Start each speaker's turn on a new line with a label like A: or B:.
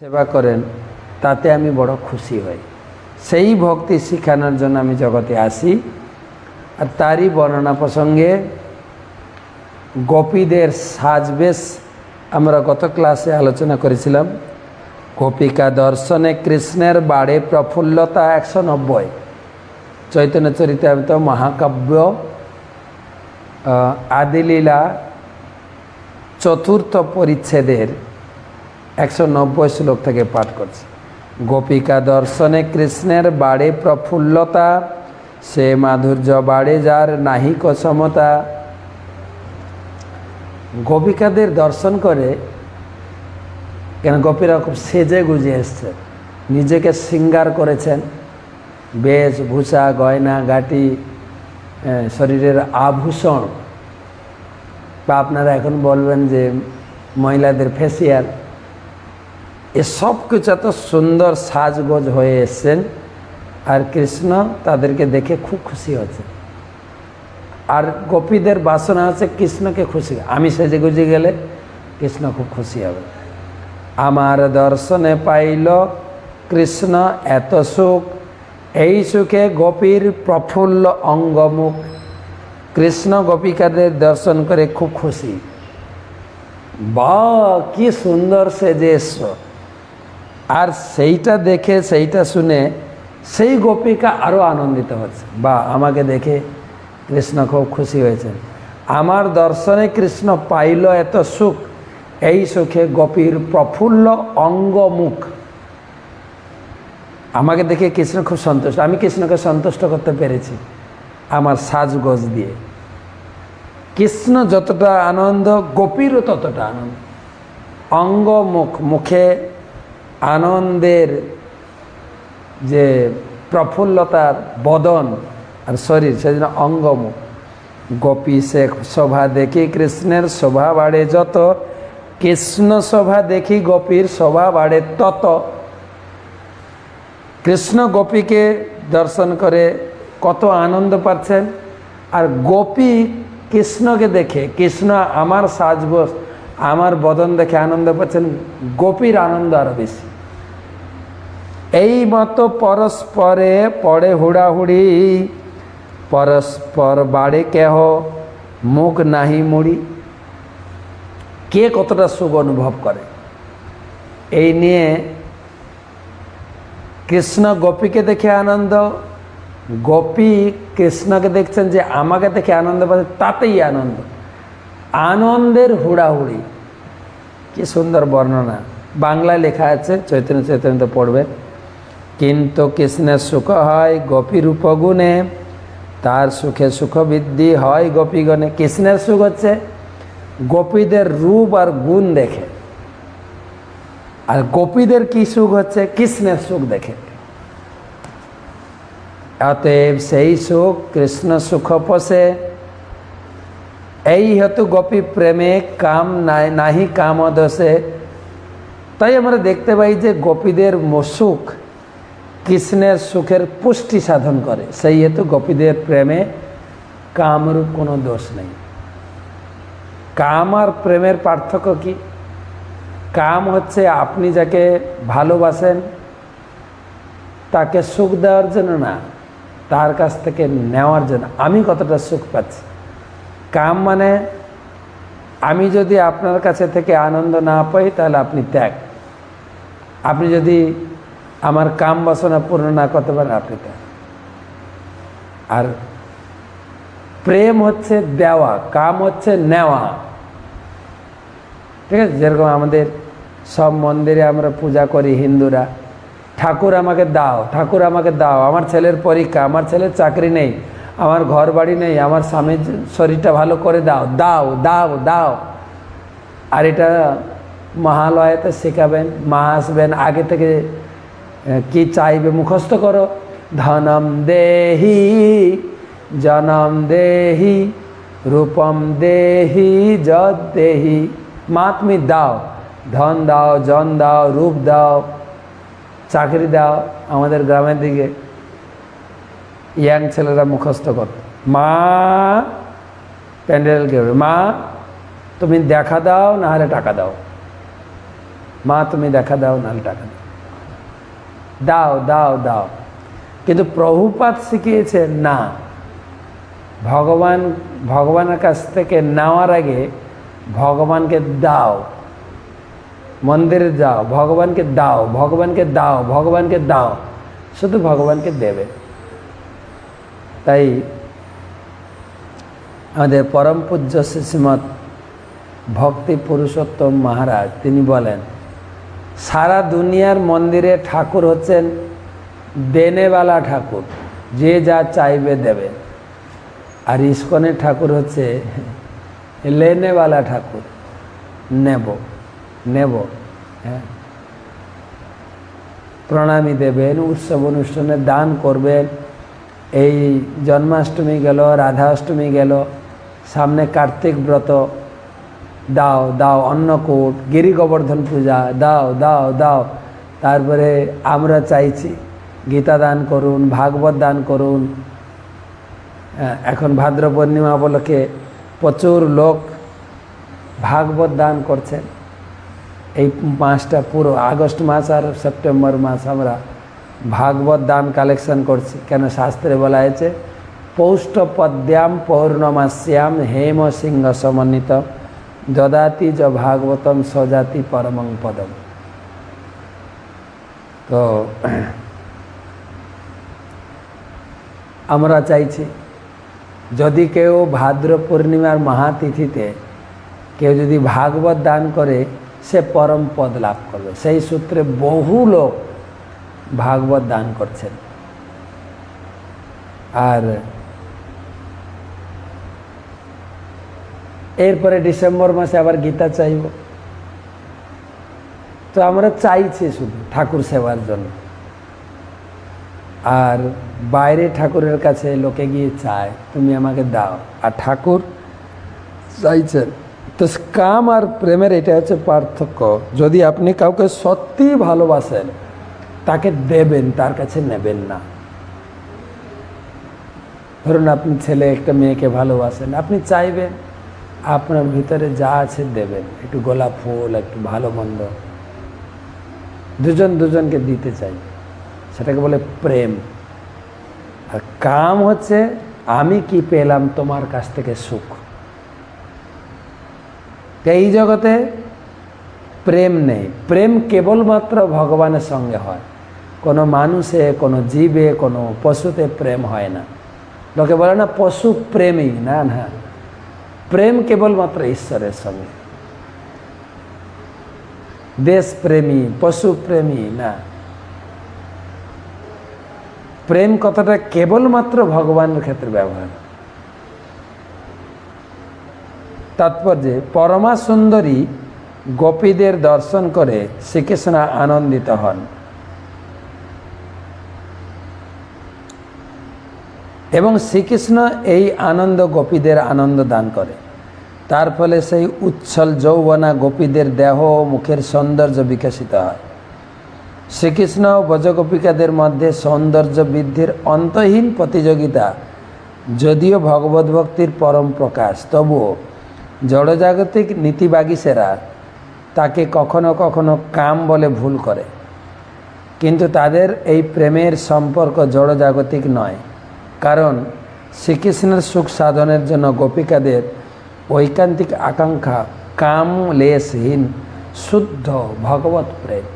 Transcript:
A: সেবা করেন, তাতে আমি বড় খুশি হই। সেই ভক্তি শিখানোর জন্য আমি জগতে আসি। আর তারই বর্ণনা প্রসঙ্গে গোপীদের সাজবেশ আমরা গত ক্লাসে আলোচনা করেছিলাম। গোপিকা দর্শনে কৃষ্ণের বাড়ে প্রফুল্লতা একশো নব্বই। চৈতন্য চরিতামিত মহাকাব্য আদিলীলা চতুর্থ পরিচ্ছেদের একশো নব্বই শ্লোক থেকে পাঠ করছি। গোপিকা দর্শনে কৃষ্ণের বাড়ে প্রফুল্লতা, সে মাধুর্য বাড়ে যার নাহিক সমতা গোপিকাদের দর্শন করে, কেন গোপীরা খুব সেজে গুজে এসছে। নিজেকে শৃঙ্গার করেছেন। বেশ ভূষা, গয়না, গাটি শরীরের আভূষণ। বা আপনারা এখন বলবেন যে মহিলাদের ফেসিয়াল। এসব কিছু এত সুন্দর সাজগোজ হয়ে এসছেন আর কৃষ্ণ তাদেরকে দেখে খুব খুশি হচ্ছে। আর গোপীদের বাসনা আছে কৃষ্ণকে খুশি। আমি সেজে গুজে গেলে কৃষ্ণ খুব খুশি হবে। আমার দর্শনে পাইল কৃষ্ণ এত সুখ, এই সুখে গোপীর প্রফুল্ল অঙ্গমুখ। কৃষ্ণ গোপিকাদের দর্শন করে খুব খুশি। বা, কি সুন্দর সেজে এসছো। আর সেইটা দেখে, সেইটা শুনে সেই গোপিকা আরও আনন্দিত হচ্ছে। বা আমাকে দেখে কৃষ্ণ খুব খুশি হয়েছেন। আমার দর্শনে কৃষ্ণ পাইল এত সুখ, এই সুখে গোপীর প্রফুল্ল অঙ্গমুখ। আমাকে দেখে কৃষ্ণ খুব সন্তুষ্ট। আমি কৃষ্ণকে সন্তুষ্ট করতে পেরেছি আমার সাজগোজ দিয়ে। কৃষ্ণ যতটা আনন্দ, গোপীরও ততটা আনন্দ। অঙ্গ মুখ মুখে আনন্দের যে প্রফুল্লতার বদন আর শরীর, সেজন্য অঙ্গম। গোপী সে শোভা দেখি কৃষ্ণের শোভা বাড়ে যত, কৃষ্ণ শোভা দেখি গোপীর শোভা বাড়ে তত। কৃষ্ণ গোপীকে দর্শন করে কত আনন্দ পাচ্ছেন। আর গোপী কৃষ্ণকে দেখে, কৃষ্ণ আমার সাজগোজ, আমার বদন দেখে আনন্দ পাচ্ছেন, গোপীর আনন্দ আরও বেশি। এই মতো পরস্পরে পড়ে হুড়াহুড়ি। পরস্পর বাড়ে কেহ, মুখ নাহি মুড়ি। কে কতটা সুখ অনুভব করে? এই নিয়ে কৃষ্ণ গোপীকে দেখে আনন্দ। গোপী কৃষ্ণকে দেখছেন যে আমাকে দেখে আনন্দ পাচ্ছে, তাতেই আনন্দ। আনন্দের হুড়াহুড়ি। কি সুন্দর বর্ণনা। বাংলায় লেখা আছে, চৈতন্য চৈতন্য পড়বেন। কিন্তু কৃষ্ণের সুখ হয় গোপী রূপগুণে, তার সুখে সুখ বৃদ্ধি হয় গোপীগণে। কৃষ্ণের সুখ হচ্ছে গোপীদের রূপ আর গুণ দেখে। আর গোপীদের কি সুখ হচ্ছে? কৃষ্ণের সুখ দেখে। অতএব সেই সুখ কৃষ্ণ সুখ পোষে। এই হেতু গোপী প্রেমে কাম নাই নাহি কাম দোষে। তাই আমরা দেখতে পাই যে গোপীদের সুখ কৃষ্ণের সুখের পুষ্টি সাধন করে। সেই হেতু গোপীদের প্রেমে কামরূপ কোনো দোষ নেই। কাম আর প্রেমের পার্থক্য কি? কাম হচ্ছে আপনি যাকে ভালোবাসেন, তাকে সুখ দেওয়ার জন্য না, তার কাছ থেকে নেওয়ার জন্য। আমি কতটা সুখ পাচ্ছি? কাম মানে আমি যদি আপনার কাছে থেকে আনন্দ না পাই, তাহলে আপনি ত্যাগ। আপনি যদি আমার কাম বাসনা পূর্ণ না করতে পারেন আপনি তা। আর প্রেম হচ্ছে দেওয়া, কাম হচ্ছে নেওয়া। ঠিক আছে? যেরকম আমাদের সব মন্দিরে আমরা পূজা করি হিন্দুরা, ঠাকুর আমাকে দাও, ঠাকুর আমাকে দাও, আমার ছেলের পরীক্ষা, আমার ছেলের চাকরি নেই, আমার ঘর বাড়ি নেই, আমার স্বামীর শরীরটা ভালো করে দাও দাও দাও দাও। আর এটা মহালয়াতে শেখাবেন, মা আসবেন, আগে থেকে কি চাইবে মুখস্থ করো? ধনম দেহি, জনম দেহি, রূপম দেহি, যদ দেহি। মা তুমি দাও, ধন দাও, জন দাও, রূপ দাও, চাকরি দাও আমাদের গ্রামের দিকে। ইয়াং ছেলেরা মুখস্থ কর। মা, প্যান্ডেল কেউ মা, তুমি দেখা দাও না হলে টাকা দাও। মা, তুমি দেখা দাও, নাহলে টাকা দাও। দাও দাও দাও। কিন্তু প্রভুপাত শিখিয়েছে, না। ভগবান, ভগবানের কাছ থেকে নেওয়ার আগে ভগবানকে দাও। মন্দিরে যাও, ভগবানকে দাও ভগবানকে দাও ভগবানকে দাও। শুধু ভগবানকে দেবে। তাই আমাদের পরম পূজ্য শ্রীমৎ ভক্তি পুরুষোত্তম মহারাজ তিনি বলেন সারা দুনিয়ার মন্দিরে ঠাকুর হচ্ছেন দেনেওয়ালা ঠাকুর, যে যা চাইবে দেবে। আর ইস্কনের ঠাকুর হচ্ছে লেনেওয়ালা ঠাকুর, নেব নেব হ্যাঁ। প্রণামী দেবেন, উৎসব অনুষ্ঠানে দান করবেন। এই জন্মাষ্টমী গেল রাধা অষ্টমী গেল, সামনে কার্তিক ব্রত দাও দাও অন্নকূট গিরি গোবর্ধন পূজা, দাও দাও দাও। তারপরে আমরা চাইছি, গীতা দান করুন, ভাগবত দান করুন। এখন ভাদ্র পূর্ণিমা উপলক্ষে প্রচুর লোক ভাগবত দান করছেন। এই মাসটা পুরো আগস্ট মাস আর সেপ্টেম্বর মাস আমরা ভাগবত দান কালেকশন করছি। কেন শাস্ত্রে বলা হয়েছে পৌষ্টপদ্যাম পৌর্ণমাস্যাম হেম সিংহ সমন্বিত। দদাতি য ভাগবতম সজাতি পরমং পদম। তো, আমরা চাইছি, যদি কেউ ভাদ্র পূর্ণিমার মহাতিথিতে কেউ যদি ভাগবত দান করে, সে পরম পদ লাভ করবে। সেই সূত্রে বহু লোক ভাগবত দান করছেন। আর এরপরে ডিসেম্বর মাসে আবার গীতা চাইব। তো আমরা চাইছি শুধু ঠাকুর সেবার জন্য। আর বাইরে ঠাকুরের কাছে লোকে গিয়ে চায়, তুমি আমাকে দাও। আর ঠাকুর চাইছেন তো কাম আর প্রেমের এটা হচ্ছে পার্থক্য। যদি আপনি কাউকে সত্যিই ভালোবাসেন, তাকে দেবেন, তার কাছে নেবেন না। ধরুন আপনি ছেলে, একটা মেয়েকে ভালোবাসেন, আপনি চাইবেন আপনার ভিতরে যা আছে দেবেন। একটু গোলাপ ফুল, একটু ভালো মন্দ। দুজন দুজনকে দিতে চাই। সেটাকে বলে প্রেম। আর কাম হচ্ছে, আমি কি পেলাম তোমার কাছ থেকে সুখ? এই জগতে প্রেম নেই। প্রেম কেবলমাত্র ভগবানের সঙ্গে হয়। কোনো মানুষে, কোনো জীবে, কোনো পশুতে প্রেম হয় না। লোকে বলে না, পশু প্রেমী। না না। প্রেম কেবলমাত্র ঈশ্বরের সঙ্গে দেশপ্রেমী পশুপ্রেমী না। প্রেম কথাটা কেবলমাত্র ভগবানের ক্ষেত্রে ব্যবহার। তাৎপর্যে পরমা সুন্দরী গোপীদের দর্শন করে শ্রীকৃষ্ণ আনন্দিত হন। এবং শ্রীকৃষ্ণ এই আনন্দ গোপীদের আনন্দ দান করে। তার ফলে সেই উচ্ছল যৌবনা গোপীদের দেহ ও মুখের সৌন্দর্য বিকশিত হয়। শ্রীকৃষ্ণ ও ব্রজগোপিকাদের মধ্যে সৌন্দর্য বৃদ্ধির অন্তহীন প্রতিযোগিতা যদিও ভগবত ভক্তির পরম প্রকাশ, তবুও জড়জাগতিক নীতিবাগীসেরা তাকে কখনো কখনো কাম বলে ভুল করে। কিন্তু তাদের এই প্রেমের সম্পর্ক জড়জাগতিক নয়। কারণ শ্রীকৃষ্ণের সুখ সাধনের জন্য গোপিকাদের ঐকান্তিক আকাঙ্ক্ষা কাম লেসহীন শুদ্ধ ভগবত প্রেম